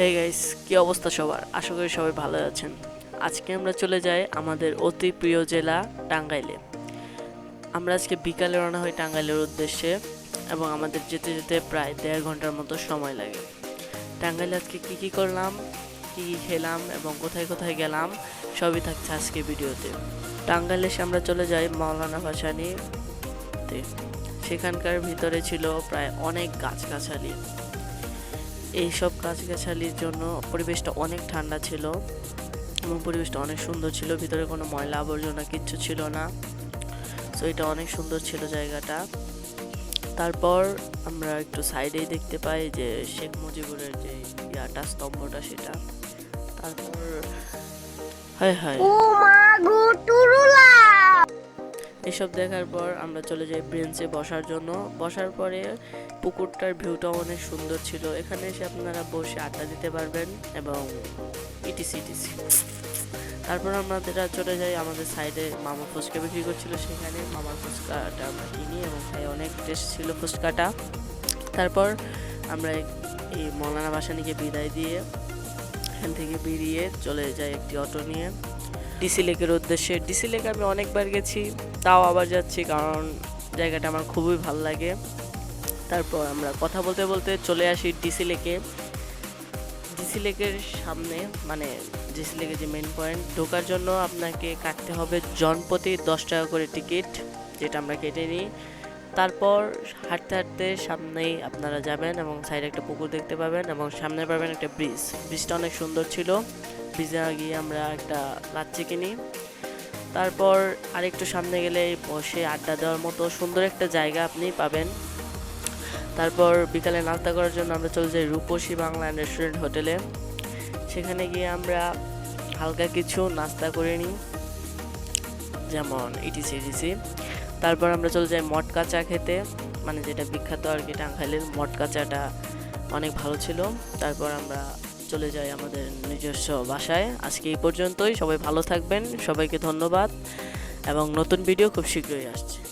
Hey guys কি অবস্থা সবার? আশা করি সবাই ভালো আছেন। আজকে আমরা চলে যাই আমাদের অতি প্রিয় জেলা টাঙ্গাইলে। আমরা আজকে বিকালে রওনা হই টাঙ্গাইলের উদ্দেশ্যে এবং আমাদের যেতে যেতে প্রায় দেড় ঘণ্টার মতো সময় লাগে। টাঙ্গাইলে আজকে কী কী করলাম, কী কি খেলাম এবং কোথায় কোথায় গেলাম, সবই থাকছে আজকে ভিডিওতে। টাঙ্গাইলে এসে আমরা চলে যাই মাওলানা ভাসানিতে সেখানকার ভিতরে ছিল প্রায় অনেক গাছগাছালি। এইসব গাছগাছালির জন্য পরিবেশটা অনেক ঠান্ডা ছিল এবং পরিবেশটা অনেক সুন্দর ছিল। ভিতরে কোনো ময়লা আবর্জনা কিচ্ছু ছিল না। তো এটা অনেক সুন্দর ছিল জায়গাটা। তারপর আমরা একটু সাইডেই দেখতে পাই যে শেখ মুজিবুরের যে ইয়াটা, স্তম্ভটা সেটা। তারপর, হায় হায়। এসব দেখার পর আমরা চলে যাই ব্রেঞ্চে বসার জন্য। বসার পরে পুকুরটার ভিউটা অনেক সুন্দর ছিল। এখানে এসে আপনারা বসে আড্ডা দিতে পারবেন এবং ইটিসি ইটিসি। তারপর আমাদের চলে যাই, আমাদের সাইডে মামা ফুচকা বিক্রি করছিল। সেখানে মামার ফুচকাটা আমরা কিনি এবং খাই। অনেক টেস্ট ছিল ফুচকাটা। তারপর আমরা এই মৌলানা বাসানিকে বিদায় দিয়ে এখান থেকে বেরিয়ে চলে যাই একটি অটো নিয়ে। ডিসি লেকের উদ্দেশ্যে। ডিসি লেক আমি অনেকবার গেছি, তাও আবার যাচ্ছি কারণ জায়গাটা আমার খুবই ভালো লাগে। তারপর আমরা কথা বলতে বলতে চলে আসি ডিসি লেকে ডিসি লেকের সামনে মানে ডিসি লেকের যে মেন পয়েন্ট ঢোকার জন্য আপনাকে কাটতে হবে জনপ্রতি দশ টাকা করে টিকিট, যেটা আমরা কেটে নিই। তারপর হাঁটতে হাঁটতে সামনেই আপনারা যাবেন এবং সাইডে একটা পুকুর দেখতে পাবেন এবং সামনে পাবেন একটা ব্রিজ। ব্রিজটা অনেক সুন্দর ছিল। ব্রিজে গিয়ে আমরা একটা লাচ্ছি কিনি তারপর আরেকটু সামনে গেলে বসে আড্ডা দেওয়ার মতো সুন্দর একটা জায়গা আপনি পাবেন। তারপর বিকালে নাস্তা করার জন্য আমরা চলে যাই রূপসী বাংলা রেস্টুরেন্ট হোটেলে। সেখানে গিয়ে আমরা হালকা কিছু নাস্তা করে নিই। যেমন ইটিসি ইটিসি তারপর আমরা চলে যাই মটকা চা খেতে। মানে যেটা বিখ্যাত আর কি টাঙ্গাইলের মটকা চাটা অনেক ভালো ছিল। তারপর আমরা চলে যাই আমাদের নিজস্ব বাসায়। আজকে এই পর্যন্তই। সবাই ভালো থাকবেন। সবাইকে ধন্যবাদ। এবং নতুন ভিডিও খুব শীঘ্রই আসছে।